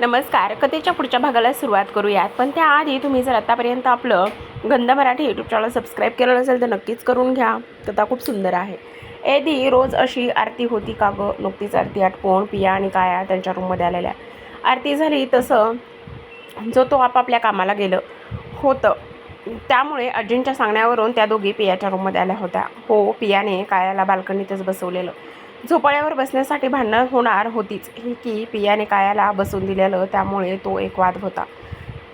नमस्कार. कथेच्या पुढच्या भागाला सुरुवात करूयात. पण त्याआधी तुम्ही जर आतापर्यंत आपलं गंध मराठी यूट्यूब चॅनल सबस्क्राईब केलं नसेल तर नक्कीच करून घ्या. कथा खूप सुंदर आहे. एदी रोज अशी आरती होती का गं? नुकतीच आरती आटपून पिया आणि काया त्यांच्या रूममध्ये आलेल्या. आरती झाली तसं जो तो आपापल्या कामाला गेलं होतं. त्यामुळे अजिंच्या सांगण्यावरून त्या दोघी पियाच्या रूममध्ये आल्या होत्या. हो पियाने कायाला बाल्कनीतच बसवलेलं. झोपाळ्यावर बसण्यासाठी भांडणं होणार होतीच. ही की पियाने कायाला बसून दिलेलं त्यामुळे तो एक वाद होता.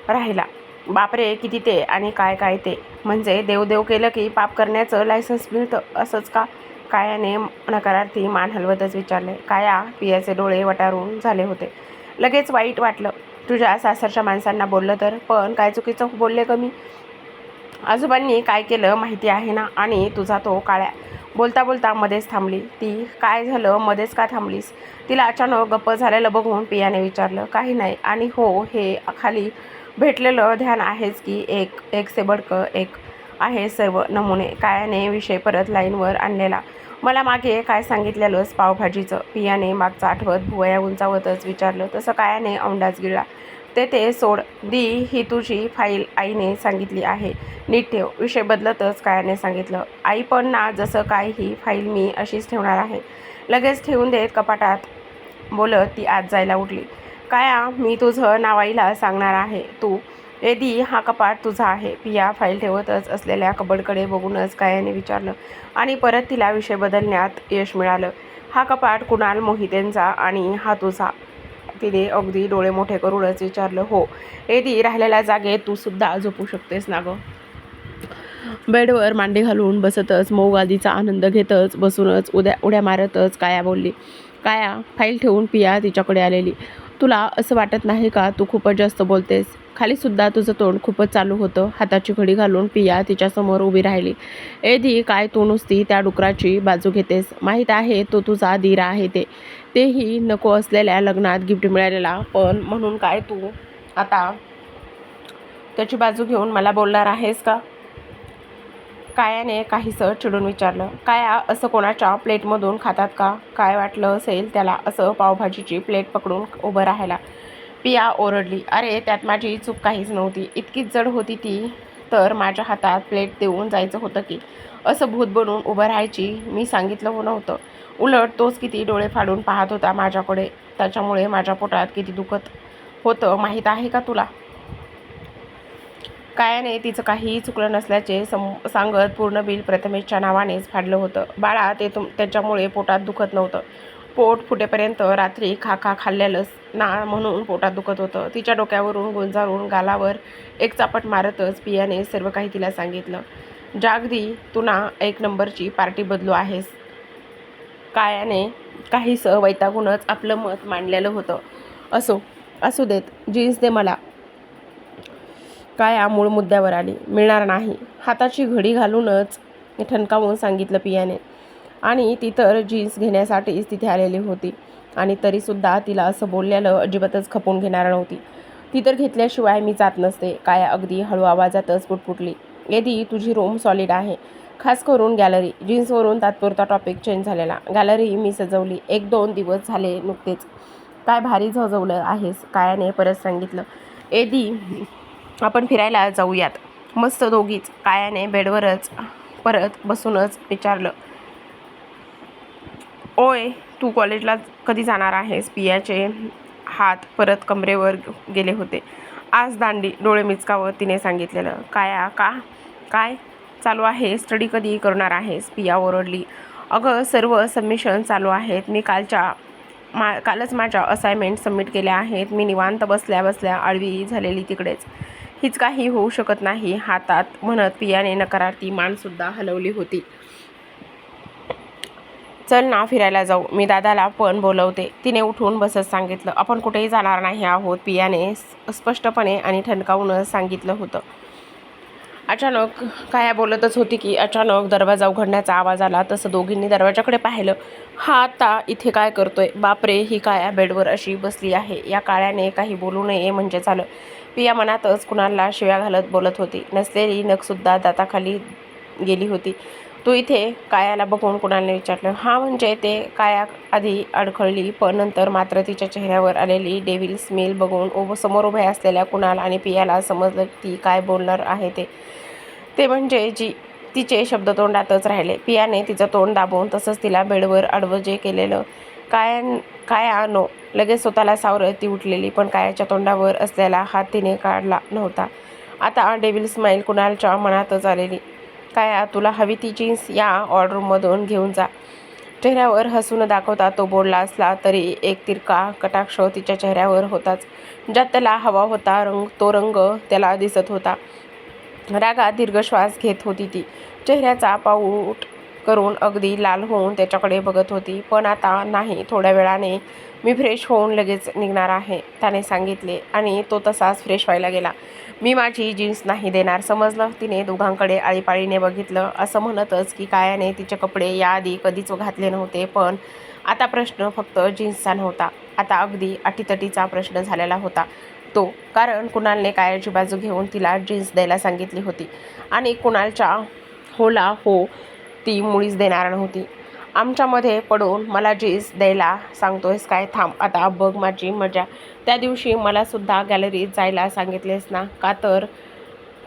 राहिला. बापरे किती ते आणि काय काय ते. म्हणजे देवदेव केलं की पाप करण्याचं लायसन्स मिळतं असंच का? कायाने नकारार्थी मान हलवतच विचारले. काया पियाचे डोळे वटारून झाले होते. लगेच वाईट वाटलं. तुझ्या सासरच्या माणसांना बोललं तर? पण काय चुकीचं बोलले कमी आजोबांनी काय केलं माहिती आहे ना? आणि तुझा तो काळ्या बोलता बोलता मध्येच थांबली. ती काय झालं? मध्येच का थांबलीस? तिला अचानक गप्प झालेलं बघून पियाने विचारलं काही नाही. आणि हो हे खाली भेटलेलं ध्यान आहेच की एक एक सेबडकं एक आहे सर्व नमुने. कायाने विषय परत लाईनवर आणलेला. मला मागे काय सांगितलेलंच पावभाजीचं? पियाने मागचं आठवत भुवया उंचावतच विचारलं. तसं कायाने औंडाच गिळला. तेथे सोड. दी ही तुझी फाईल आईने सांगितली आहे. नीट ठेव. विषय बदलतच कायाने सांगितलं. आई पण ना जसं काय ही फाईल मी अशीच ठेवणार आहे. लगेच ठेवून देत कपाटात बोलत ती आत जायला उठली. काया मी तुझं नावाईला सांगणार आहे. तू एदी हा कपाट तुझा आहे. पिया फाईल ठेवतच असलेल्या कबडकडे बघूनच कायाने विचारलं आणि परत तिला विषय बदलण्यात यश मिळालं. हा कपाट कुणाल मोहितेंचा आणि हा तुझा. तिने अगदी डोळे मोठे करूनच विचारलं हो एदी राहिलेल्या जागेत तू सुद्धा झोपू शकतेस ना गं. बेडवर मांडी घालून बसतच मऊ गादीचा आनंद घेतच बसूनच उद्या उड्या मारतच काया बोलली. काया फाईल ठेवून पिया तिच्याकडे आलेली. तुला असं वाटत नाही का तू खूपच जास्त बोलतेस? खालीसुद्धा तुझं तोंड खूपच चालू होतं. हाताची घडी घालून पिया तिच्यासमोर उभी राहिली. एधी काय तू नुसती त्या डुकराची बाजू घेतेस? माहीत आहे तो तुझा दीरा आहे ते. तेही नको असलेल्या लग्नात गिफ्ट मिळालेला. पण म्हणून काय तू आता त्याची बाजू घेऊन मला बोलणार आहेस का? कायाने काहीसं चिडून विचारलं. काया असं कोणाच्या प्लेटमधून खातात का? काय वाटलं असेल त्याला? असं पावभाजीची प्लेट पकडून उभं राहायला पिया ओरडली. अरे त्यात माझी चूक काहीच नव्हती. इतकीच जड होती ती. तर माझ्या हातात प्लेट देऊन जायचं होतं की असं भूत बनून उभं राहायची मी सांगितलं हो नव्हतं. उलट तोच किती डोळे फाडून पाहत होता माझ्याकडे. त्याच्यामुळे माझ्या पोटात किती दुखत होतं माहीत आहे का तुला? कायाने तिचं काही चुकलं नसल्याचे सम सांगत पूर्ण बिल प्रथमेशच्या नावानेच फाडलं होतं. बाळा ते तुम त्याच्यामुळे पोटात दुखत नव्हतं. पोट फुटेपर्यंत रात्री खा खा खाल्लेलंच ना म्हणून पोटात दुखत होतं. तिच्या डोक्यावरून गुंजारून गालावर एक चापट मारतच पियाने सर्व काही तिला सांगितलं. जागदी तू ना एक नंबरची पार्टी बदलू आहेस कायाने काहीसं वैतागूनच आपलं मत मांडलेलं होतं. असो असू देत जीन्स दे मला काया मूळ मुद्द्यावर आली. मिळणार नाही. हाताची घडी घालूनच ठणकावून सांगितलं पियाने. आणि ती तर जीन्स घेण्यासाठीच तिथे आलेली होती. आणि तरीसुद्धा तिला असं बोललेलं अजिबातच खपून घेणार नव्हती. ती तर घेतल्याशिवाय मी जात नसते. काय अगदी हळू आवाजातच पुटपुटली. येदी तुझी रूम सॉलिड आहे. खास करून गॅलरी जीन्सवरून तात्पुरता टॉपिक चेंज झालेला. गॅलरी मी सजवली. एक दोन दिवस झाले नुकतेच. काय भारी झजवलं आहेस. कायाने परत सांगितलं. एदी आपण फिरायला जाऊयात. मस्त दोघीच. कायाने बेडवरच परत बसूनच विचारलं. ओय तू कॉलेजला कधी जाणार आहेस? पियाचे हात परत कमरेवर गेले होते. आज दांडी डोळे मिचकावत तिने सांगितलेलं. काया का? काय चालू आहे? स्टडी कधी करणार आहेस? पिया ओरडली. अगं सर्व सबमिशन चालू आहेत. मी कालच्या मा कालच माझ्या असाइनमेंट सबमिट केल्या आहेत. मी निवांत बसल्या बसल्या आळवी झालेली तिकडेच. हीच काही होऊ शकत नाही. हातात म्हणत पियाने नकारार्थी मानसुद्धा हलवली होती. चल ना फिरायला जाऊ. मी दादाला पण बोलवते. तिने उठून बसत सांगितलं. आपण कुठेही जाणार नाही आहोत पियाने स्पष्टपणे आणि ठणकावूनच सांगितलं होतं. अचानक काया बोलतच होती की अचानक दरवाजा उघडण्याचा आवाज आला. तसं दोघींनी दरवाजाकडे पाहिलं. हा आता इथे काय करतोय? बापरे ही काया बेडवर अशी बसली आहे. या काळ्याने काही बोलू नये म्हणजे झालं. पिया मनातच कुणाला शिव्या घालत बोलत होती. नसलेली नखसुद्धा दाताखाली गेली होती. तू इथे कायाला बघून कुणालने विचारलं? हा म्हणजे ते काया आधी अडखळली पण नंतर मात्र तिच्या चेहऱ्यावर आलेली डेव्हिल स्मेल बघून उभ समोर उभ्या असलेल्या कुणाल आणि पियाला समजलं ती काय बोलणार आहे ते. ते म्हणजे जी तिचे शब्द तोंडातच राहिले. पियाने तिचं तोंड दाबून तसंच तिला बेडवर आडवं जे केलेलं. काय काया नो लगेच स्वतःला सावरत ती उठलेली पण कायाच्या तोंडावर असलेला हात तिने काढला नव्हता. आता डेव्हिल स्माईल कुणालच्या मनातच आलेली. काय तुला हवी ती जीन्स या ऑर्डरमधून घेऊन जा. चेहऱ्यावर हसून दाखवता तो बोलला असला तरी एक तिरका कटाक्ष तिच्या चेहऱ्यावर होताच. ज्यात त्याला हवा होता रंग तो रंग त्याला दिसत होता. रागा दीर्घ श्वास घेत होती ती. चेहऱ्याचा पाऊट करून अगदी लाल होऊन त्याच्याकडे बघत होती. पण आता नाही थोड्या वेळाने मी फ्रेश होऊन लगेच निघणार आहे त्याने सांगितले. आणि तो तसाच फ्रेश व्हायला गेला. मी माझी जीन्स नाही देणार. समजलं? तिने दोघांकडे आळीपाळीने बघितलं. असं म्हणतच की कायाने तिचे कपडे याआधी कधीच घातले नव्हते पण आता प्रश्न फक्त जीन्सचा नव्हता. आता अगदी अटीतटीचा प्रश्न झालेला होता. तो कारण कुणालने कायाची बाजू घेऊन तिला जीन्स द्यायला सांगितली होती. आणि कुणालच्या होला हो ती मुळीच देणार नव्हती. आमच्यामध्ये पडून मला जीस द्यायला सांगतोयस काय? थांब आता बघ माझी मजा. त्या दिवशी मलासुद्धा गॅलरीत जायला सांगितलेस ना का तर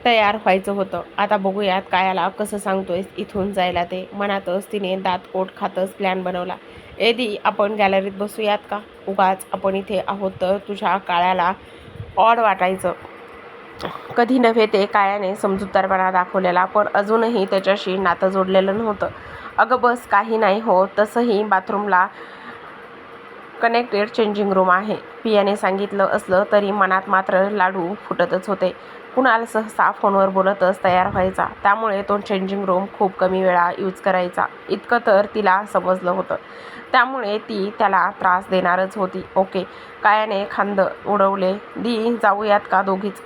तयार व्हायचं होतं. आता बघूयात कायाला कसं सांगतोयस इथून जायला ते. मनातच तिने दातकोट खातच प्लॅन बनवला. एदी आपण गॅलरीत बसूयात का? उगाच आपण इथे आहोत तर तुझ्या काळ्याला ऑड वाटायचं. कधी नव्हे ते कायाने समजूतदारपणा दाखवलेला पण अजूनही त्याच्याशी नातं जोडलेलं नव्हतं. अगं बस काही नाही हो. तसंही बाथरूमला कनेक्टेड चेंजिंग रूम आहे. पियाने सांगितलं असलं तरी मनात मात्र लाडू फुटतच होते. कुणाल सहसा फोनवर बोलतच तयार व्हायचा. त्यामुळे तो चेंजिंग रूम खूप कमी वेळा यूज करायचा. इतकं तर तिला समजलं होतं. त्यामुळे ती त्याला त्रास देणारच होती. ओके कायाने खांद उडवले. दी जाऊयात का दोघीच?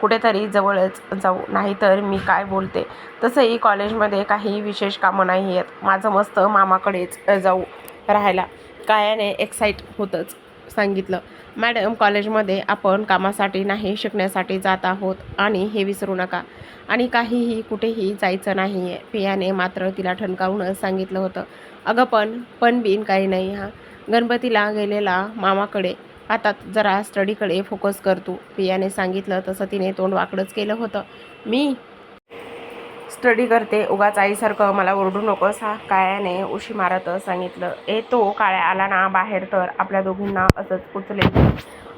कुठेतरी जवळच जाऊ नाहीतर मी काय बोलते? तसंही कॉलेजमध्ये काही विशेष कामं नाही आहेत. माझं मस्त मामाकडेच जाऊ राहायला. कायाने एक्साईट होतंच सांगितलं. मॅडम कॉलेजमध्ये आपण कामासाठी नाही शिकण्यासाठी जात आहोत आणि हे विसरू नका. आणि काहीही कुठेही जायचं नाही आहे पियाने मात्र तिला ठणकावूनच सांगितलं होतं. अगं पण पण बिन काही नाही हा. गणपतीला गेलेला मामाकडे आता जरा स्टडीकडे फोकस कर तू पियाने सांगितलं तसं तिने तोंड वाकडंच केलं होतं. मी स्टडी करते. उगाच आईसारखं मला ओरडू नकोस हा. काळ्याने उशी मारतच सांगितलं ए तो काळ्या आला ना बाहेर तर आपल्या दोघींना असंच उचलेल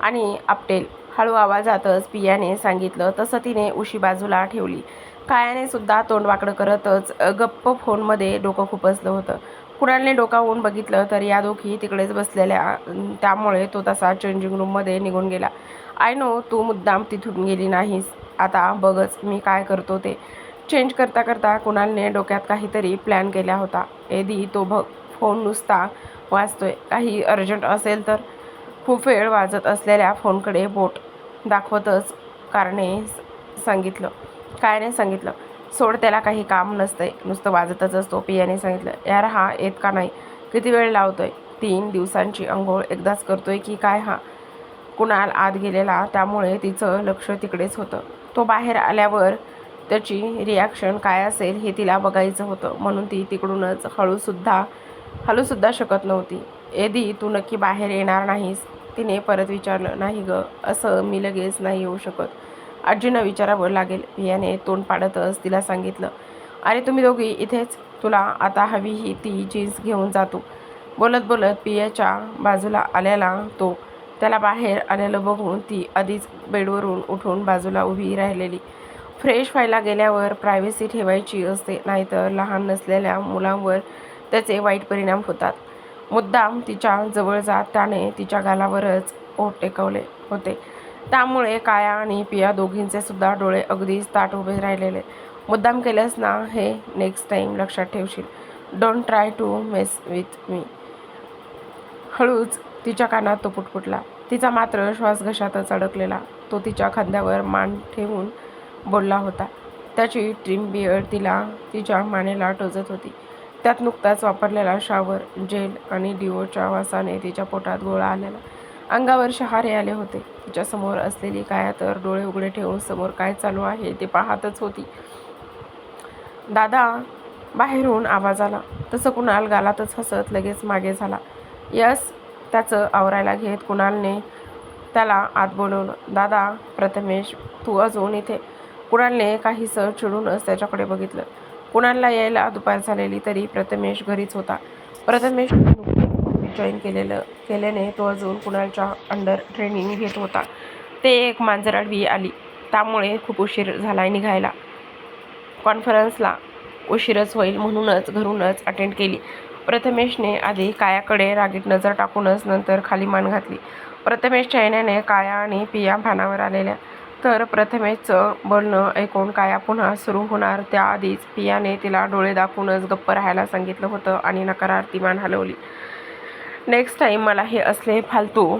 आणि आपटेल. हळू आवाजातच पियाने सांगितलं तसं तिने उशी बाजूला ठेवली. काळ्याने सुद्धा तोंडवाकडं करतच गप्प फोनमध्ये डोकं खुपसलं होतं. कुणालने डोकावून बघितलं तर या दोघी तिकडेच बसलेल्या त्यामुळे तो तसा चेंजिंग रूममध्ये निघून गेला. आय नो तू मुद्दाम तिथून गेली नाहीस. आता बघच मी काय करतो ते. चेंज करता करता कुणालने डोक्यात काहीतरी प्लॅन केला होता. एदी तो बघ फोन नुसता वाजतोय. काही अर्जंट असेल तर खूप वेळ वाजत असलेल्या फोनकडे बोट दाखवतच कारणे स- सांगितलं. कायने सांगितलं. सोड त्याला काही काम नसतंय. नुसतं वाजतच असतो पियाने सांगितलं यार हा येत का नाही? किती वेळ लावतोय? तीन दिवसांची अंघोळ एकदाच करतोय की काय हा? कुणाल आत गेलेला त्यामुळे तिचं लक्ष तिकडेच होतं. तो बाहेर आल्यावर त्याची रिॲक्शन काय असेल हे तिला बघायचं होतं म्हणून ती तिकडूनच हळूसुद्धा हळूसुद्धा शकत नव्हती. एदी तू नक्की बाहेर येणार नाहीस? तिने परत विचारलं नाही ग असं मी लगेच नाही येऊ शकत. आजीनं विचारावं लागेल. भियाने तोंड पाडतच तिला सांगितलं अरे तुम्ही दोघी इथेच. तुला आता हवी ही ती जीन्स घेऊन जातो. बोलत बोलत पियाच्या बाजूला आलेला तो त्याला बाहेर आलेलं बघून ती आधीच बेडवरून उठून बाजूला उभी राहिलेली. फ्रेश व्हायला गेल्यावर प्रायव्हसी ठेवायची असते नाहीतर लहान नसलेल्या मुलांवर त्याचे वाईट परिणाम होतात. मुद्दाम तिच्या जवळ जात त्याने तिच्या गालावरच ओठ टेकवले होते. त्यामुळे काया आणि पिया दोघींचे सुद्धा डोळे अगदीच ताट उभे राहिलेले. मुद्दाम केलंस ना हे नेक्स्ट टाईम लक्षात ठेवशील. Don't try to mess with me हळूच तिच्या कानात तो पुटपुटला. तिचा मात्र श्वास घशातच अडकलेला. तो तिच्या खांद्यावर मान ठेवून बोलला होता. त्याची ट्रिम बिअर तिला तिच्या मानेला टोचत होती. त्यात नुकताच वापरलेला शावर जेल आणि डिओच्या वासाने तिच्या पोटात गोळा आलेला. अंगावर शहारे आले होते. तिच्यासमोर असलेली काया तर डोळे उघडे ठेवून समोर काय चालू आहे ते पाहतच होती. दादा बाहेरून आवाज आला. तसं कुणाल गालातच हसत लगेच मागे झाला. यस त्याचं आवरायला घेत कुणालने त्याला आत बोलवलं. दादा प्रथमेश तू अजून इथे. कुणालने काहीसं चिडूनच त्याच्याकडे बघितलं. कुणालला यायला दुपार झालेली तरी प्रथमेश घरीच होता. प्रथमेश जॉईन केलेलं केल्याने तो अजून कुणालच्या अंडर ट्रेनिंग घेत होता. ते एक मांजर आडवी आली. त्यामुळे खूप उशीर झाला निघायला. कॉन्फरन्सला उशीरच होईल म्हणूनच घरूनच अटेंड केली. प्रथमेशने आधी कायाकडे रागीट नजर टाकूनच नंतर खाली मान घातली. प्रथमेशच्या येण्याने काया आणि पिया भानावर आलेल्या. तर प्रथमेशचं बोलणं ऐकून काया पुन्हा सुरू होणार. त्याआधीच पियाने तिला डोळे दाखवूनच गप्प राहायला सांगितलं होतं आणि नकारार्थी मान हलवली. नेक्स्ट टाईम मला हे असले फालतू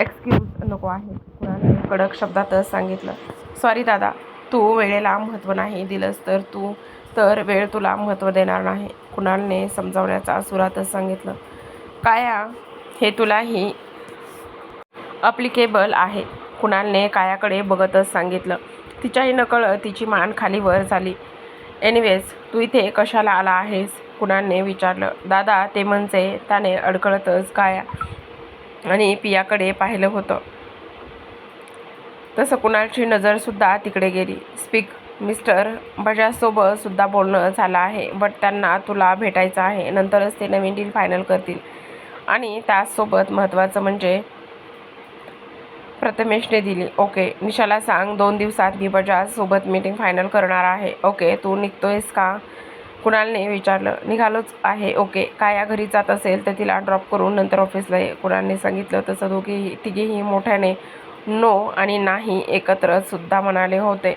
एक्सक्यूज नको आहे. कुणाने कडक शब्दातच सांगितलं. सॉरी दादा तू वेळेला महत्त्व नाही दिलंस तर तू तर वेळ तुला महत्त्व देणार नाही. कुणालने समजावण्याचा सुरातच सांगितलं. काया हे तुलाही अप्लिकेबल आहे. कुणालने कायाकडे बघतच सांगितलं. तिच्याही नकळ तिची मान खाली वर झाली. एनिवेज तू इथे कशाला आला आहेस? कुणालने विचारलं. दादा ते म्हणजे त्याने अडकळतच काया? आणि पियाकडे पाहिलं होतं. तसं कुणालची नजरसुद्धा तिकडे गेली. स्पीक मिस्टर बजाजसोबत सुद्धा बोलणं झालं आहे बट त्यांना तुला भेटायचं आहे. नंतरच ते नवीन डील फायनल करतील. आणि त्यासोबत महत्त्वाचं म्हणजे प्रथमेशने दिली ओके निशाला सांग दोन दिवसात मी बजाजसोबत मीटिंग फायनल करणार आहे. ओके तू निघतोयस का? कुणालने विचारलं निघालोच आहे ओके काया घरी जात असेल तर तिला ड्रॉप करून नंतर ऑफिसला ये. कुणालने सांगितलं तसं दोघेही तिघेही मोठ्याने नो आणि नाही एकत्र सुद्धा म्हणाले होते.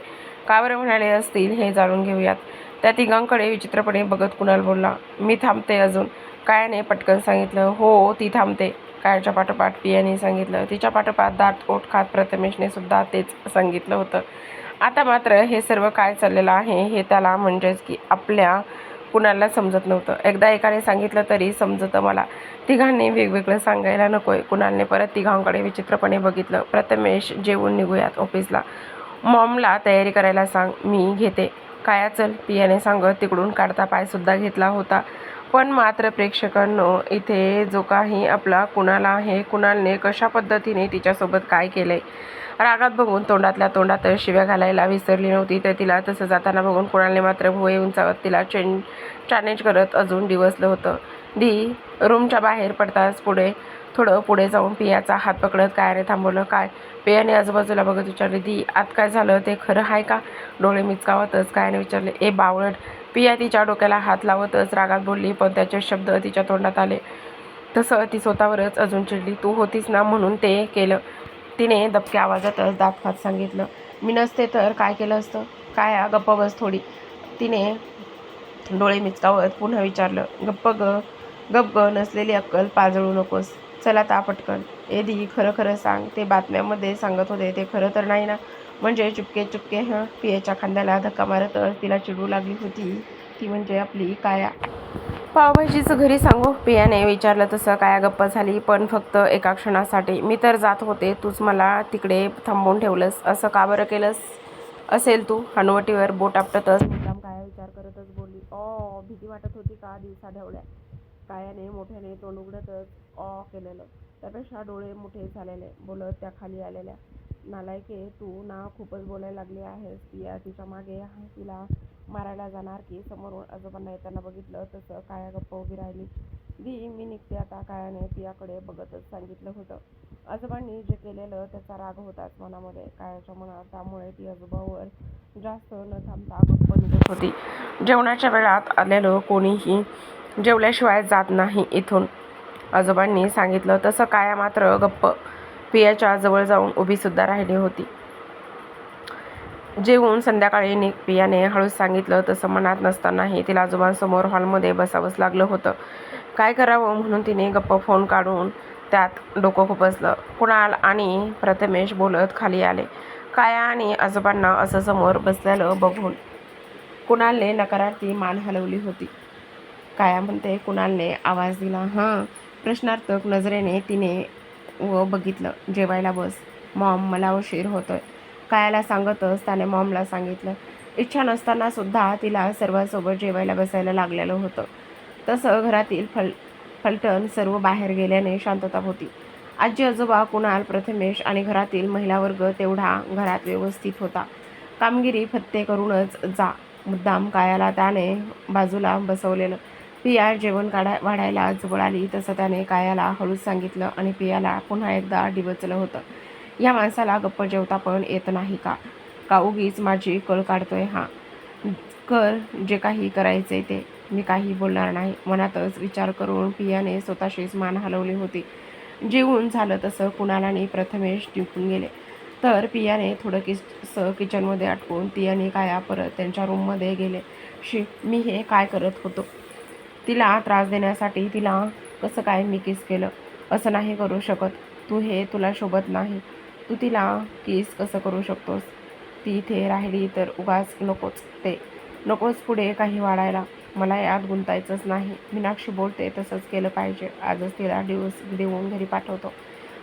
का बरं म्हणाले असतील हे जाणून घेऊयात. त्या तिघांकडे विचित्रपणे बघत कुणाल बोलला मी थांबते अजून. कायाने पटकन सांगितलं हो ती थांबते. कायाच्या पाठोपाठ पियाने सांगितलं तिच्या पाठोपाठ दाट ओठ खात प्रथमेशने सुद्धा तेच सांगितलं होतं. आता मात्र हे सर्व काय चाललेलं आहे हे त्याला म्हणजेच की आपल्या कुणाला समजत नव्हतं. एकदा एकाने सांगितलं तरी समजतं मला. तिघांनी वेगवेगळं सांगायला नकोय. कुणालने परत तिघांकडे विचित्रपणे बघितलं. प्रथमेश जेवून निघूयात ऑफिसला. मॉमला तयारी करायला सांग मी घेते. काया चल पियाने सांगत तिकडून काढता पायसुद्धा घेतला होता. पण मात्र प्रेक्षकांनो इथे जो काही आपला कुणाला आहे कुणालने कशा पद्धतीने तिच्यासोबत काय केलं आहे रागात बघून तोंडातल्या तोंडात शिव्या घालायला विसरली नव्हती. तर तिला तसं जाताना बघून कुणालने मात्र भुवे उंचावत तिला चेन चॅलेंज करत अजून डिवसलं होतं. दी रूमच्या बाहेर पडताच पुढे थोडं पुढे जाऊन पियाचा हात पकडत काय रे थांबवलं काय? पियाने आजूबाजूला बघत विचारले दी आत काय झालं? ते खरं आहे का? डोळे मिचकावतच कायाने विचारले ए बावळट. पिया तिच्या डोक्याला हात लावतच रागात बोलली पण त्याचे शब्द तिच्या तोंडात आले. तसं ती स्वतःवरच अजून चिडली तू होतीस ना म्हणून ते केलं. तिने दबक्या आवाजातच दात खात सांगितलं. मी नसते तर काय केलं असतं? काय गप्प बस थोडी? तिने डोळे मिचकावत पुन्हा विचारलं गप्प ग गप ग नसलेली अक्कल पाजळू नकोस. चला ता पटकन. एदी खरं खरं सांग. ते बातम्यामध्ये सांगत होते. ते खरं तर नाही ना? म्हणजे चुपके चुपके हं पियाच्या खांद्याला धक्का मारतच तिला चिडू लागली होती. ती म्हणजे आपली काया. पावभाजीचं घरी सांगू? पियाने विचारलं तसं काय गप्प झाली पण फक्त एका क्षणासाठी. मी तर जात होते तूच मला तिकडे थांबवून ठेवलंस. असं का बरं केलंस? असेल तू. हनुवटीवर बोट आपटतच मुद्दाम काय विचार करतच बोलली. ऑ भीती वाटत होती का दिवसा ढवळ्या? कायाने मोठ्याने तोंड उघडतच ऑ केलेलं. त्यापेक्षा डोळे मोठे झालेले बोलत त्या खाली आलेल्या. नालायके तू ना खूपच बोलायला लागली आहेस. पिया तिच्यामागे तिला मारायला जाणार की समोरून आजोबांना येताना बघितलं तसं काया गप्प उभी राहिली. दी मी निघते आता कायाने पियाकडे बघतच सांगितलं होतं. आजोबांनी जे केलेलं त्याचा राग होताच मनामध्ये. कायाच्या मनात त्यामुळे ती आजोबावर जास्त न थांबता गप्प निघत होती. जेवणाच्या वेळात आलेलं कोणीही जेवल्याशिवाय जात नाही इथून. आजोबांनी सांगितलं तसं काया मात्र गप्प पियाच्या जवळ जाऊन उभीसुद्धा राहिली होती. जेवून संध्याकाळी निघ पियाने हळूच सांगितलं तसं मनात नसतानाही तिला आजोबांसमोर हॉलमध्ये बसावंच लागलं होतं. काय करावं? म्हणून तिने गप्प फोन काढून त्यात डोकं खुपसलं. कुणाल आणि प्रथमेश बोलत खाली आले. काया आणि आजोबांना असं समोर बसलेलं बघून कुणालने नकारार्थी मान हलवली होती. काया म्हणते कुणालने आवाज दिला? हां प्रश्नार्थक नजरेने तिने व बघितलं. जेवायला बस. मॉम मला उशीर होतोय. कायाला सांगतच त्याने मॉमला सांगितलं. इच्छा नसताना सुद्धा तिला सर्वांसोबत जेवायला बसायला लागलेलं होतं. तसं घरातील फल फलटण सर्व बाहेर गेल्याने शांतता होती. आजी आजोबा कुणाल प्रथमेश आणि घरातील महिला वर्ग तेवढा घरात व्यवस्थित होता. कामगिरी फत्ते करूनच जा मुद्दाम कायाला त्याने बाजूला बसवलेलं. पिया जेवण काढा वाढायला जवळ आली तसं त्याने कायाला हळूच सांगितलं आणि पियाला पुन्हा एकदा डिवचलं होतं. या माणसाला गप्प जेवता पण येत नाही का? का उगीच माझी कळ काढतोय हा? कर जे काही करायचे ते. मी काही बोलणार नाही. मनातच विचार करून पियाने स्वतःशीच मान हलवली होती. जेवून झालं तसं कुणालाने प्रथमेश जिंकून गेले. तर पियाने थोडं किस किचनमध्ये अटकून ती आणि काया परत त्यांच्या रूममध्ये गेले. शी मी हे काय करत होतो? तिला त्रास देण्यासाठी तिला कसं काय मी किस केलं? असं नाही करू शकत. तू हे तुला शोभत नाही. तू तिला किस कसं करू शकतोस? ती इथे राहिली तर उगाच नकोच ते. नकोच पुढे काही वाढायला. मला यात गुंतायचंच नाही. मीनाक्षी बोलते तसंच केलं पाहिजे. आजच तिला दिवस देऊन घरी पाठवतो.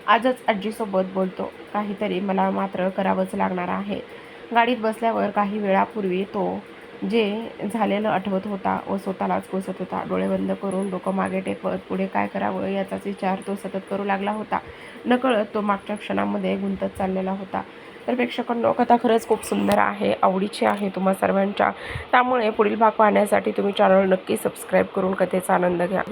आजच आजीसोबत बोलतो. काहीतरी मला मात्र करावंच लागणार आहे. गाडीत बसल्यावर काही वेळापूर्वी तो जे झालेलं आठवत होता व स्वतःलाच कोसत होता. डोळे बंद करून डोकं मागे टेकवत पुढे काय करावं याचाच विचार तो सतत करू लागला होता. नकळत तो मागच्या क्षणामध्ये गुंतत चाललेला होता. तर प्रेक्षकांनो कथा खरंच खूप सुंदर आहे आवडीची आहे तुम्हा सर्वांच्या. त्यामुळे पुढील भाग पाहण्यासाठी तुम्ही चॅनल नक्की सबस्क्राईब करून कथेचा आनंद घ्या.